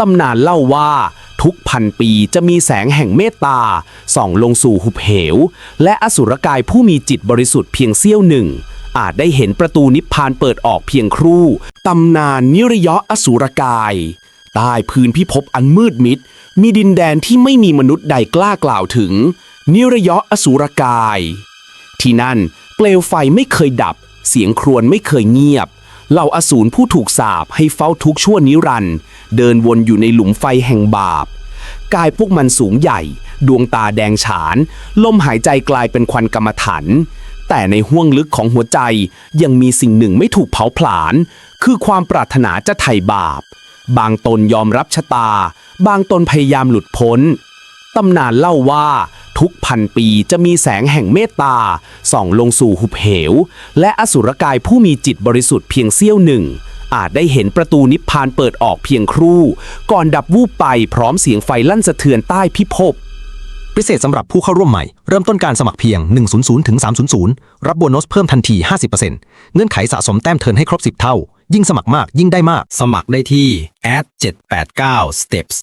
ตำนานเล่าว่าทุกพันปีจะมีแสงแห่งเมตตา ส่องลงสู่หุบเหว และอสุรกายผู้มีจิตบริสุทธิ์เพียงเสี้ยวหนึ่ง อาจได้เห็นประตูนิพพานเปิดออกเพียงครู่ ตำนานนิรยะอสุรกาย ใต้พื้นพิภพอันมืดมิด มีดินแดนที่ไม่มีมนุษย์ใดกล้ากล่าวถึง นิรยะอสุรกาย ที่นั่นเปลวไฟไม่เคยดับ เสียงครวญไม่เคยเงียบเหล่าอสูรผู้ถูกสาปให้เฝ้าทุกชั่วนิรันดร์ เดินวนอยู่ในหลุมไฟแห่งบาป กายพวกมันสูงใหญ่ ดวงตาแดงฉาน ลมหายใจกลายเป็นควันกรรมฐานแต่ในห้วงลึกของหัวใจยังมีสิ่งหนึ่งไม่ถูกเผาผลาญ คือความปรารถนาจะไถ่บาป บางตนยอมรับชะตา บางตนพยายามหลุดพ้น ตำนานเล่าว่า ทุกพันปีจะมีแสงแห่งเมตตา ส่องลงสู่หุบเหว และอสุรกายผู้มีจิตบริสุทธิ์เพียงเสี้ยวหนึ่ง อาจได้เห็นประตูนิพพานเปิดออกเพียงครู่ ก่อนดับวูบไปพร้อมเสียงไฟลั่นสะเทือนใต้พิภพพิเศษสำหรับผู้เข้าร่วมใหม่ เริ่มต้นการสมัครเพียง 100ถึง300 รับโบนัสเพิ่มทันที 50%เงื่อนไขสะสมแต้มเทิร์นให้ครบ 10 เท่า ยิ่งสมัครมากยิ่งได้มาก สมัครได้ที่ at 789 steps